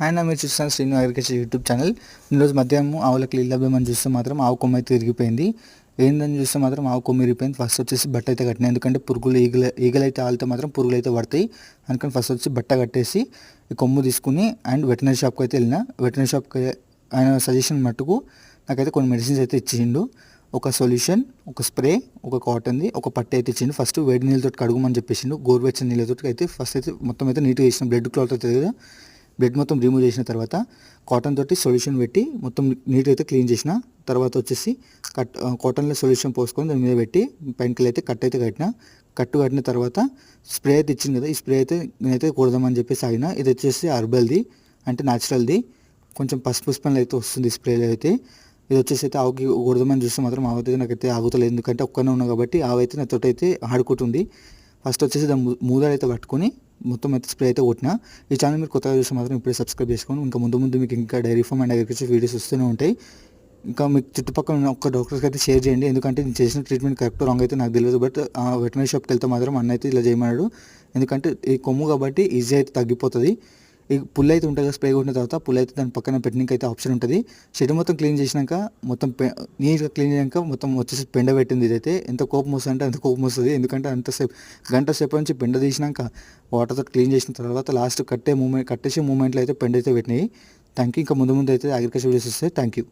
ఆయన మీరు చూస్తున్న శ్రీను అగ్రికల్చర్ యూట్యూబ్ ఛానల్ ఈరోజు మధ్యాహ్నం ఆవులకు నీళ్ళు చూస్తే మాత్రం ఆవు కొమ్మ అయితే తిరిగిపోయింది ఏందని చూస్తే మాత్రం ఆవు కొమ్మ విరిగిపోయింది. ఫస్ట్ వచ్చేసి బట్ట అయితే కట్టినాయి. ఎందుకంటే పురుగులు ఈగలు ఈగలు అయితే ఆలితే మాత్రం పురుగులు అయితే పడతాయి. అందుకని ఫస్ట్ వచ్చి బట్ట కట్టేసి ఈ కొమ్ము తీసుకుని అండ్ వెటనరీ షాప్కి అయితే వెళ్ళిన. వెటనరీ షాప్కి ఆయన సజెషన్ మట్టుకు నాకైతే కొన్ని మెడిసిన్స్ అయితే ఇచ్చిండు ఒక సొల్యూషన్ ఒక స్ప్రే ఒక కాటన్ది ఒక పట్టు అయితే ఇచ్చిండు ఫస్ట్ వేడి నీళ్ళతో కడుగుమని చెప్పేసిండు. గోరువెచ్చని నీళ్ళతో అయితే ఫస్ట్ అయితే మొత్తం అయితే నీట్గా ఇచ్చిన బ్లడ్ క్లాత్ అయితే బెడ్ మొత్తం రిమూవ్ చేసిన తర్వాత కాటన్ తోటి సొల్యూషన్ పెట్టి మొత్తం నీట్ అయితే క్లీన్ చేసిన. తర్వాత వచ్చేసి కట్ కాటన్లో సొల్యూషన్ పోసుకొని దాని మీద పెట్టి పెంకలు అయితే కట్ అయితే కట్టిన. కట్టు కట్టిన తర్వాత స్ప్రే అయితే ఇచ్చింది కదా ఈ స్ప్రే అయితే నేనైతే కూడదామని చెప్పేసి ఆగిన. ఇది వచ్చేసి అర్బల్ది అంటే న్యాచురల్ది కొంచెం పసుపు స్మెల్ అయితే వస్తుంది స్ప్రేలో అయితే. ఇది వచ్చేసి అయితే ఆవుకి కూడదామని చూస్తే మాత్రం ఆవైతే అయితే నాకైతే ఆగుతలేదు. ఎందుకంటే ఒక్కనే ఉన్నా కాబట్టి ఆవైతే నా నాతో అయితే ఆడుకుంటుంది. ఫస్ట్ వచ్చేసి దాని మూ- మూదాలు అయితే పట్టుకొని మొత్తం అయితే స్ప్రే అయితే కొట్టిన. ఈ ఛానల్ మీరు కొత్తగా చూస్తే మాత్రం ఇప్పుడే సబ్స్క్రైబ్ చేసుకోండి ఇంకా ముందు ముందు మీకు ఇంకా dairy farm and agriculture videos వస్తూనే ఉంటాయి. ఇంకా మీకు చుట్టుపక్కల ఉన్న ఒక డాక్టర్కి అయితే షేర్ చేయండి. ఎందుకంటే నేను చేసిన ట్రీట్మెంట్ కరెక్ట్ రాంగ్ అయితే నాకు తెలియదు. బట్ ఆ వెటనరీ షాప్కి వెళ్తే మాత్రం అన్న అయితే ఇలా చేయమన్నాడు. ఎందుకంటే ఈ కొమ్ము కాబట్టి ఈజీ అయితే తగ్గిపోతుంది. ఈ పుల్ అయితే ఉంటుంది కదా స్ప్రే కొట్టిన తర్వాత పుల్ అయితే దాని పక్కన పెట్టడానికి అయితే ఆప్షన్ ఉంటుంది. షెడ్ మొత్తం క్లీన్ చేసినాక మొత్తం పె- నీట్గా క్లీన్ చేయాక మొత్తం వచ్చేసి పెండ పెట్టింది ఇదైతే. ఎంత కోపం వస్తుంది అంటే అంత కోపం వస్తుంది. ఎందుకంటే అంతసేపు గంట సేపు నుంచి పెండ తీసినాక వాటర్తో క్లీన్ చేసిన తర్వాత లాస్ట్ కట్టే మూమెంట్ కట్టేసే మూమెంట్లో అయితే పెండ అయితే పెట్టినాయి. థ్యాంక్ యూ ఇంకా ముందు ముందు అయితే అగ్రికల్చర్ వీడియోస్ వస్తాయి. Thank you